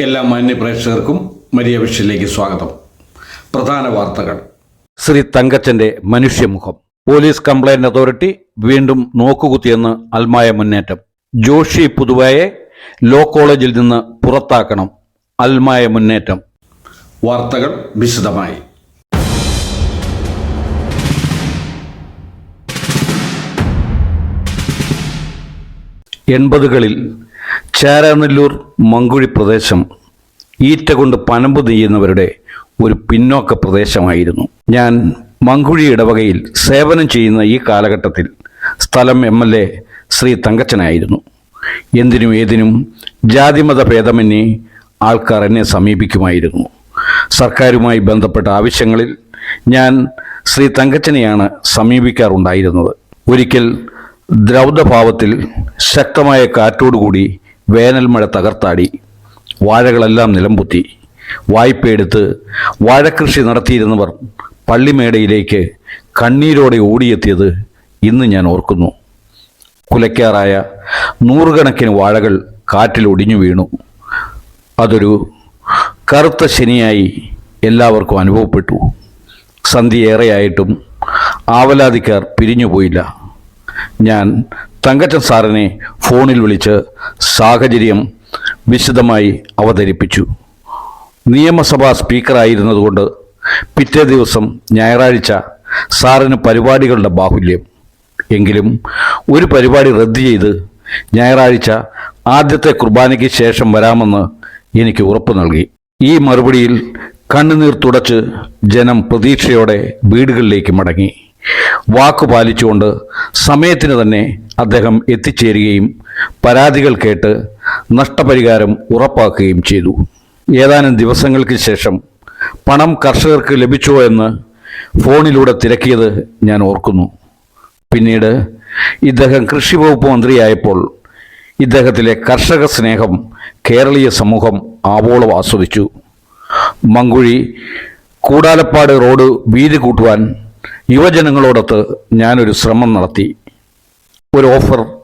എല്ലാ മാന്യ പ്രേക്ഷകർക്കും മരിയ വിഷയിലേക്ക് സ്വാഗതം. പ്രധാന വാർത്തകൾ. ശ്രീ തങ്കച്ചന്റെ മനുഷ്യമുഖം പോലീസ് കംപ്ലൈന്റ് അതോറിറ്റി വീണ്ടും നോക്കുകുത്തിയെന്ന് അൽമായ മുന്നേറ്റം. ജോഷി പുതുവയെ ലോ കോളേജിൽ നിന്ന് പുറത്താക്കണം അൽമായ മുന്നേറ്റം. വാർത്തകൾ വിശദമായി. എൺപതുകളിൽ ചേരാനെല്ലൂർ മങ്കുഴി പ്രദേശം. ഈറ്റ കൊണ്ട് പനമ്പ് നെയ്യുന്നവരുടെ ഒരു പിന്നോക്ക പ്രദേശമായിരുന്നു. ഞാൻ മങ്കുഴി ഇടവകയിൽ സേവനം ചെയ്യുന്ന ഈ കാലഘട്ടത്തിൽ സ്ഥലം എം എൽ എ ശ്രീ തങ്കച്ചനായിരുന്നു. എന്തിനും ഏതിനും ജാതിമത ഭേദമന്യേ ആൾക്കാർ എന്നെ സമീപിക്കുമായിരുന്നു. സർക്കാരുമായി ബന്ധപ്പെട്ട ആവശ്യങ്ങളിൽ ഞാൻ ശ്രീ തങ്കച്ചനെയാണ് സമീപിക്കാറുണ്ടായിരുന്നത്. ഒരിക്കൽ ദ്രൗതഭാവത്തിൽ ശക്തമായ കാറ്റോടുകൂടി വേനൽമഴ തകർത്താടി വാഴകളെല്ലാം നിലംപൊത്തി. വായ്പയെടുത്ത് വാഴക്കൃഷി നടത്തിയിരുന്നവർ പള്ളിമേടയിലേക്ക് കണ്ണീരോടെ ഓടിയെത്തിയത് ഇന്ന് ഞാൻ ഓർക്കുന്നു. കുലയ്ക്കാറായ നൂറുകണക്കിന് വാഴകൾ കാറ്റിൽ ഒടിഞ്ഞു വീണു. അതൊരു കറുത്ത ശനിയായി എല്ലാവർക്കും അനുഭവപ്പെട്ടു. സന്ധിയേറെയായിട്ടും ആവലാതിക്കാർ പിരിഞ്ഞുപോയില്ല. ഞാൻ തങ്കച്ചൻ സാറിനെ ഫോണിൽ വിളിച്ച് സാഹചര്യം വിശദമായി അവതരിപ്പിച്ചു. നിയമസഭാ സ്പീക്കറായിരുന്നതുകൊണ്ട് പിറ്റേ ദിവസം ഞായറാഴ്ച സാറിന് പരിപാടികളുടെ ബാഹുല്യം. എങ്കിലും ഒരു പരിപാടി റദ്ദ് ചെയ്ത് ഞായറാഴ്ച ആദ്യത്തെ കുർബാനയ്ക്ക് ശേഷം വരാമെന്ന് എനിക്ക് ഉറപ്പ് നൽകി. ഈ മറുപടിയിൽ കണ്ണുനീർ തുടച്ച് ജനം പ്രതീക്ഷയോടെ വീടുകളിലേക്ക് മടങ്ങി. വാക്കു പാലിച്ചുകൊണ്ട് സമയത്തിന് തന്നെ അദ്ദേഹം എത്തിച്ചേരുകയും പരാതികൾ കേട്ട് നഷ്ടപരിഹാരം ഉറപ്പാക്കുകയും ചെയ്തു. ഏതാനും ദിവസങ്ങൾക്ക് ശേഷം പണം കർഷകർക്ക് ലഭിച്ചോ എന്ന് ഫോണിലൂടെ തിരക്കിയത് ഞാൻ ഓർക്കുന്നു. പിന്നീട് ഇദ്ദേഹം കൃഷി വകുപ്പ് മന്ത്രിയായപ്പോൾ ഇദ്ദേഹത്തിലെ കർഷക സ്നേഹം കേരളീയ സമൂഹം ആവോളം ആസ്വദിച്ചു. മങ്കുഴി കൂടാലപ്പാട് റോഡ് വീതി കൂട്ടുവാൻ യുവജനങ്ങളോടൊത്ത് ഞാനൊരു ശ്രമം നടത്തി. ഒരു ഓഫർ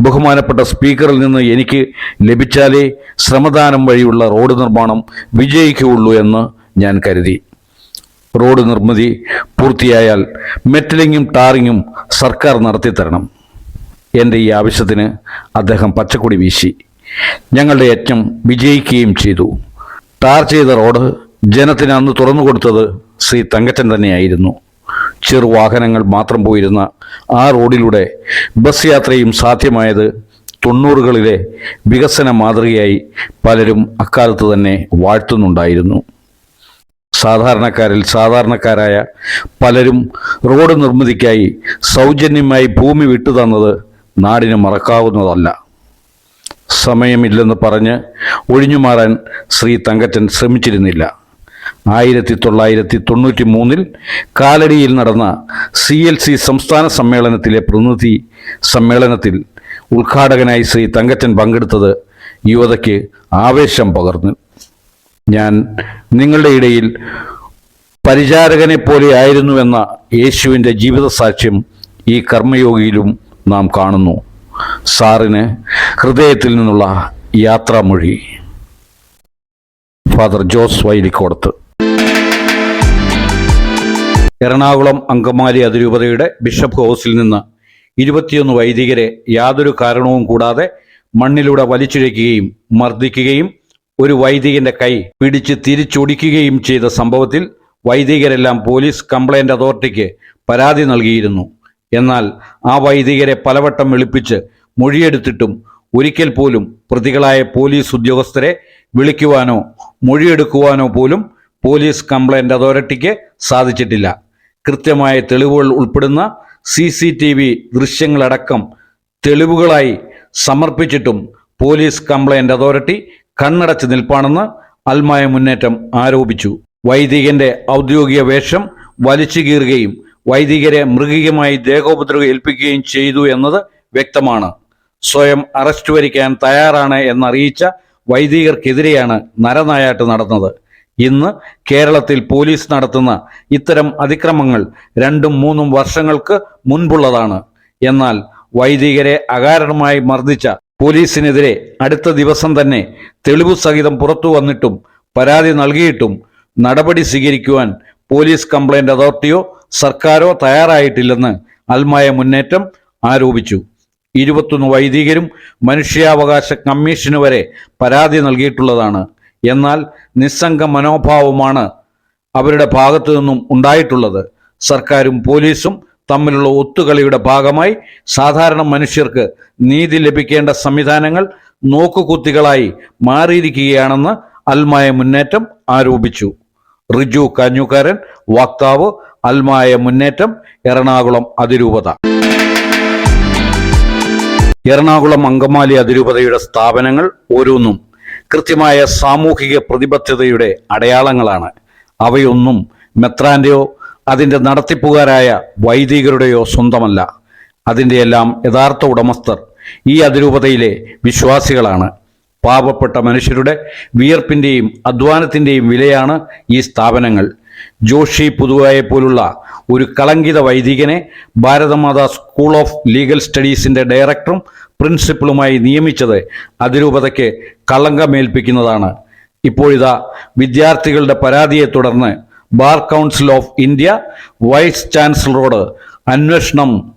ബഹുമാനപ്പെട്ട സ്പീക്കറിൽ നിന്ന് എനിക്ക് ലഭിച്ചാലേ ശ്രമദാനം വഴിയുള്ള റോഡ് നിർമ്മാണം വിജയിക്കുകയുള്ളൂ എന്ന് ഞാൻ കരുതി. റോഡ് നിർമ്മിതി പൂർത്തിയായാൽ മെറ്റലിങ്ങും ടാറിങ്ങും സർക്കാർ നടത്തിത്തരണം. എന്റെ ഈ ആവശ്യത്തിന് അദ്ദേഹം പച്ചക്കൊടി വീശി. ഞങ്ങളുടെ യജ്ഞം വിജയിക്കുകയും ചെയ്തു. ടാർ ചെയ്ത റോഡ് ജനത്തിന് അന്ന് തുറന്നു കൊടുത്തത് ശ്രീ തങ്കച്ചൻ തന്നെയായിരുന്നു. ചെറുവാഹനങ്ങൾ മാത്രം പോയിരുന്ന ആ റോഡിലൂടെ ബസ് യാത്രയും സാധ്യമായത് തൊണ്ണൂറുകളിലെ വികസന മാതൃകയായി പലരും അക്കാലത്ത് തന്നെ വാഴ്ത്തുന്നുണ്ടായിരുന്നു. സാധാരണക്കാരിൽ സാധാരണക്കാരായ പലരും റോഡ് നിർമ്മിതിക്കായി സൗജന്യമായി ഭൂമി വിട്ടുതന്നത് നാടിന് മറക്കാവുന്നതല്ല. സമയമില്ലെന്ന് പറഞ്ഞ് ഒഴിഞ്ഞുമാറാൻ ശ്രീ തങ്കച്ചൻ ശ്രമിച്ചിരുന്നില്ല. ആയിരത്തി തൊള്ളായിരത്തി തൊണ്ണൂറ്റി മൂന്നിൽ കാലടിയിൽ നടന്ന സി എൽ സി സംസ്ഥാന സമ്മേളനത്തിലെ പ്രതിനിധി സമ്മേളനത്തിൽ ഉദ്ഘാടകനായി ശ്രീ തങ്കച്ചൻ പങ്കെടുത്തത് യുവതയ്ക്ക് ആവേശം പകർന്നു. ഞാൻ നിങ്ങളുടെ ഇടയിൽ പരിചാരകനെ പോലെ ആയിരുന്നുവെന്ന യേശുവിന്റെ ജീവിത സാക്ഷ്യം ഈ കർമ്മയോഗിയിലും നാം കാണുന്നു. സാറിന് ഹൃദയത്തിൽ നിന്നുള്ള യാത്രാമൊഴി. ഫാദർ ജോസ് വൈലിക്കോടത്ത് എറണാകുളം അങ്കമാലി അതിരൂപതയുടെ ബിഷപ്പ് ഹൗസിൽ നിന്ന് ഇരുപത്തിയൊന്ന് വൈദികരെ യാതൊരു കാരണവും കൂടാതെ മണ്ണിലൂടെ വലിച്ചിഴയ്ക്കുകയും മർദ്ദിക്കുകയും ഒരു വൈദികന്റെ കൈ പിടിച്ച് തിരിച്ചൊടിക്കുകയും ചെയ്ത സംഭവത്തിൽ വൈദികരെല്ലാം പോലീസ് കംപ്ലൈന്റ് അതോറിറ്റിക്ക് പരാതി നൽകിയിരുന്നു. എന്നാൽ ആ വൈദികരെ പലവട്ടം വിളിപ്പിച്ച് മൊഴിയെടുത്തിട്ടും ഒരിക്കൽ പോലും പ്രതികളായ പോലീസ് ഉദ്യോഗസ്ഥരെ വിളിക്കുവാനോ മൊഴിയെടുക്കുവാനോ പോലും പോലീസ് കംപ്ലൈന്റ് അതോറിറ്റിക്ക് സാധിച്ചിട്ടില്ല. കൃത്യമായ തെളിവുകൾ ഉൾപ്പെടുന്ന സി സി ടി വി ദൃശ്യങ്ങളടക്കം തെളിവുകളായി സമർപ്പിച്ചിട്ടും പോലീസ് കംപ്ലൈന്റ് അതോറിറ്റി കണ്ണടച്ച് നിൽപ്പാണെന്ന് അൽമായ മുന്നേറ്റം ആരോപിച്ചു. വൈദികന്റെ ഔദ്യോഗിക വേഷം വലിച്ചു കീറുകയും വൈദികരെ മൃഗീയമായി ദേഹോപദ്രവ ഏൽപ്പിക്കുകയും ചെയ്തു എന്നത് വ്യക്തമാണ്. സ്വയം അറസ്റ്റ് വരിക്കാൻ തയ്യാറാണ് എന്നറിയിച്ച വൈദികർക്കെതിരെയാണ് നരനായാട്ട് നടന്നത്. ഇന്ന് കേരളത്തിൽ പോലീസ് നടത്തുന്ന ഇത്തരം അതിക്രമങ്ങൾ രണ്ടും മൂന്നും വർഷങ്ങൾക്ക് മുൻപുള്ളതാണ്. എന്നാൽ വൈദികരെ അകാരണമായി മർദ്ദിച്ച പോലീസിനെതിരെ അടുത്ത ദിവസം തന്നെ തെളിവു സഹിതം പുറത്തു വന്നിട്ടും പരാതി നൽകിയിട്ടും നടപടി സ്വീകരിക്കുവാൻ പോലീസ് കംപ്ലൈന്റ് അതോറിറ്റിയോ സർക്കാരോ തയ്യാറായിട്ടില്ലെന്ന് അൽമായ മുന്നേറ്റം ആരോപിച്ചു. ഇരുപത്തൊന്ന് വൈദികരും മനുഷ്യാവകാശ കമ്മീഷന് വരെ പരാതി നൽകിയിട്ടുള്ളതാണ്. എന്നാൽ നിസ്സംഗ മനോഭാവമാണ് അവരുടെ ഭാഗത്തു നിന്നും ഉണ്ടായിട്ടുള്ളത്. സർക്കാരും പോലീസും തമ്മിലുള്ള ഒത്തുകളിയുടെ ഭാഗമായി സാധാരണ മനുഷ്യർക്ക് നീതി ലഭിക്കേണ്ട സംവിധാനങ്ങൾ നോക്കുകുത്തികളായി മാറിയിരിക്കുകയാണെന്ന് അൽമായ മുന്നേറ്റം ആരോപിച്ചു. റിജു കാഞ്ഞുകാരൻ വക്താവ് അൽമായ മുന്നേറ്റം എറണാകുളം അതിരൂപത. എറണാകുളം അങ്കമാലി അതിരൂപതയുടെ സ്ഥാപനങ്ങൾ ഓരോന്നും കൃത്യമായ സാമൂഹിക പ്രതിബദ്ധതയുടെ അടയാളങ്ങളാണ്. അവയൊന്നും മെത്രാന്റെയോ അതിന്റെ നടത്തിപ്പുകാരായ വൈദികരുടെയോ സ്വന്തമല്ല. അതിന്റെ എല്ലാം യഥാർത്ഥ ഉടമസ്ഥർ ഈ അതിരൂപതയിലെ വിശ്വാസികളാണ്. പാവപ്പെട്ട മനുഷ്യരുടെ വിയർപ്പിന്റെയും അധ്വാനത്തിന്റെയും വിലയാണ് ഈ സ്ഥാപനങ്ങൾ. ജോഷി പുതുവായെ പോലുള്ള ഒരു കളങ്കിത വൈദികനെ ഭാരതമാത സ്കൂൾ ഓഫ് ലീഗൽ സ്റ്റഡീസിന്റെ ഡയറക്ടറും പ്രിൻസിപ്പളുമായി നിയമിച്ചത് അതിരൂപതയ്ക്ക് കളങ്കമേൽപ്പിക്കുന്നതാണ്. ഇപ്പോഴിതാ വിദ്യാർത്ഥികളുടെ പരാതിയെ തുടർന്ന് bar council of India vice ചാൻസലറോട് അന്വേഷണം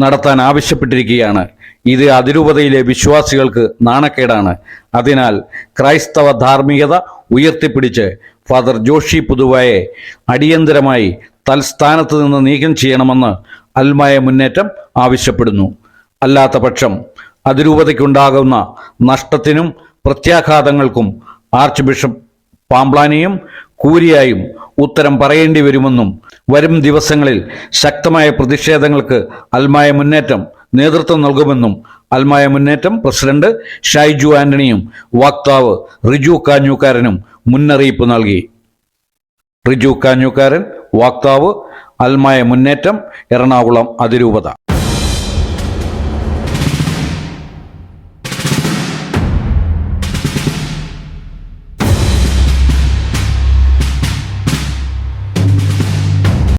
നടത്താൻ ആവശ്യപ്പെട്ടിരിക്കുകയാണ്. ഇത് അതിരൂപതയിലെ വിശ്വാസികൾക്ക് നാണക്കേടാണ്. അതിനാൽ ക്രൈസ്തവ ധാർമ്മികത ഉയർത്തിപ്പിടിച്ച് ഫാദർ ജോഷി പുതുവായെ അടിയന്തരമായി തൽസ്ഥാനത്ത് നിന്ന് നീക്കം ചെയ്യണമെന്ന് അൽമായ മുന്നേറ്റം ആവശ്യപ്പെടുന്നു. അല്ലാത്ത പക്ഷം അതിരൂപതയ്ക്കുണ്ടാകുന്ന നഷ്ടത്തിനും പ്രത്യാഘാതങ്ങൾക്കും ആർച്ച് ബിഷപ്പ് പാംപ്ലാനിയും കൂരിയായും ഉത്തരം പറയേണ്ടി വരുമെന്നും വരും ദിവസങ്ങളിൽ ശക്തമായ പ്രതിഷേധങ്ങൾക്ക് അൽമായ മുന്നേറ്റം നേതൃത്വം നൽകുമെന്നും അൽമായ മുന്നേറ്റം പ്രസിഡന്റ് ഷൈജു ആന്റണിയും വക്താവ് റിജു കാഞ്ഞൂക്കാരനും മുന്നറിയിപ്പ് നൽകി. റിജു കാഞ്ഞുക്കാരൻ വാക്താവ് അൽമായ മുന്നേറ്റം എറണാകുളം അതിരൂപത.